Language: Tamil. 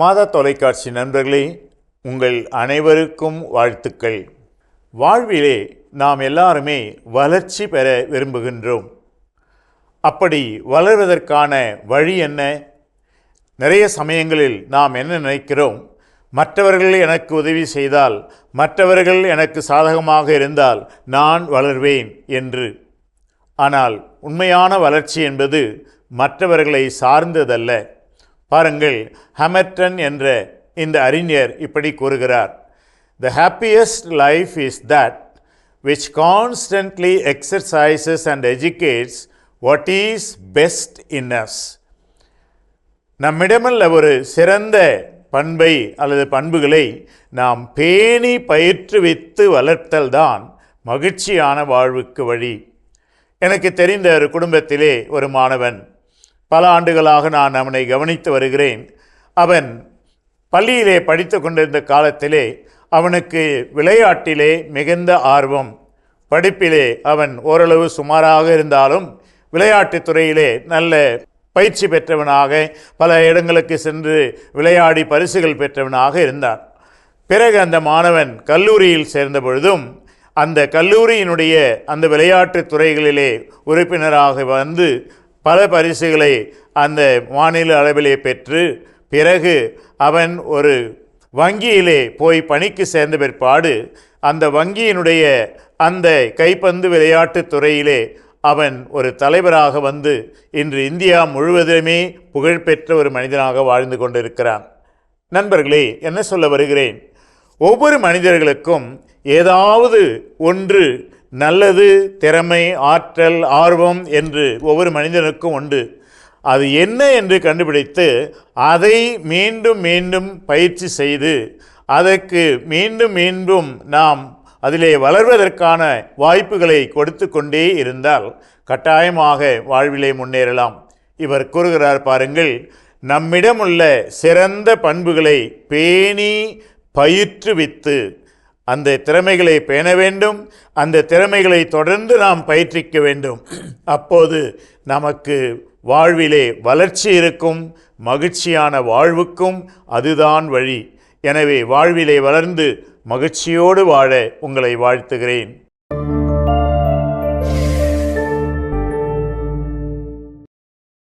மாதா தொலைக்காட்சி நண்பர்களே உங்கள் அனைவருக்கும் வாழ்த்துக்கள். வாழ்விலே நாம் எல்லாருமே வளர்ச்சி பெற விரும்புகின்றோம். அப்படி வளர்வதற்கான வழி என்ன? நிறைய சமயங்களில் நாம் என்ன நினைக்கிறோம்? மற்றவர்கள் எனக்கு உதவி செய்தால் மற்றவர்கள் எனக்கு சாதகமாக இருந்தால் நான் வளர்வேன் என்று. ஆனால் உண்மையான வளர்ச்சி என்பது மற்றவர்களை சார்ந்ததல்ல. பாருங்கள் ஹெமர்டன் என்ற இந்த அறிஞர் இப்படி கூறுகிறார். The happiest life is that which constantly exercises and educates what is best in us. ஒரு சிறந்த பண்பை அல்லது பண்புகளை நாம் பேணி பயிற்றுவித்து வளர்த்தல்தான் மகிழ்ச்சியான வாழ்வுக்கு வழி. எனக்கு தெரிந்த ஒரு குடும்பத்திலே ஒரு மாணவன் பல ஆண்டுகளாக நான் அவனை கவனித்து வருகிறேன். அவன் பள்ளியிலே படித்து கொண்டிருந்த காலத்திலே அவனுக்கு விளையாட்டிலே மிகுந்த ஆர்வம். படிப்பிலே அவன் ஓரளவு சுமாராக இருந்தாலும் விளையாட்டுத் துறையிலே நல்ல பயிற்சி பெற்றவனாக பல இடங்களுக்கு சென்று விளையாடி பரிசுகள் பெற்றவனாக இருந்தான். பிறகு அந்த மாணவன் கல்லூரியில் சேர்ந்த பொழுதும் அந்த கல்லூரியினுடைய அந்த விளையாட்டுத் துறைகளிலே உறுப்பினராக வந்து பல பரிசுகளை அந்த மாநில அளவிலே பெற்று பிறகு அவன் ஒரு வங்கியிலே போய் பணிக்கு சேர்ந்த பிற்பாடு அந்த வங்கியினுடைய அந்த கைப்பந்து விளையாட்டுத் துறையிலே அவன் ஒரு தலைவராக வந்து இன்று இந்தியா முழுவதுமே புகழ்பெற்ற ஒரு மனிதனாக வாழ்ந்து கொண்டிருக்கிறான். நண்பர்களே என்ன சொல்ல வருகிறேன்? ஒவ்வொரு மனிதர்களுக்கும் ஏதாவது ஒன்று நல்லது திறமை ஆற்றல் ஆர்வம் என்று ஒவ்வொரு மனிதனுக்கும் உண்டு. அது என்ன என்று கண்டுபிடித்து அதை மீண்டும் மீண்டும் பயிற்சி செய்து அதற்கு மீண்டும் மீண்டும் நாம் அதிலே வளர்வதற்கான வாய்ப்புகளை கொடுத்து கொண்டே இருந்தால் கட்டாயமாக வாழ்விலே முன்னேறலாம். இவர் கூறுகிறார் பாருங்கள் நம்மிடமுள்ள சிறந்த பண்புகளை பேணி பயிற்றுவித்து அந்த திறமைகளை பேண வேண்டும். அந்த திறமைகளை தொடர்ந்து நாம் பயிற்றிக்க வேண்டும். அப்போது நமக்கு வாழ்விலே வளர்ச்சி இருக்கும் மகிழ்ச்சியான வாழ்வுக்கும் அதுதான் வழி. எனவே வாழ்விலே வளர்ந்து மகிழ்ச்சியோடு வாழ உங்களை வாழ்த்துகிறேன்.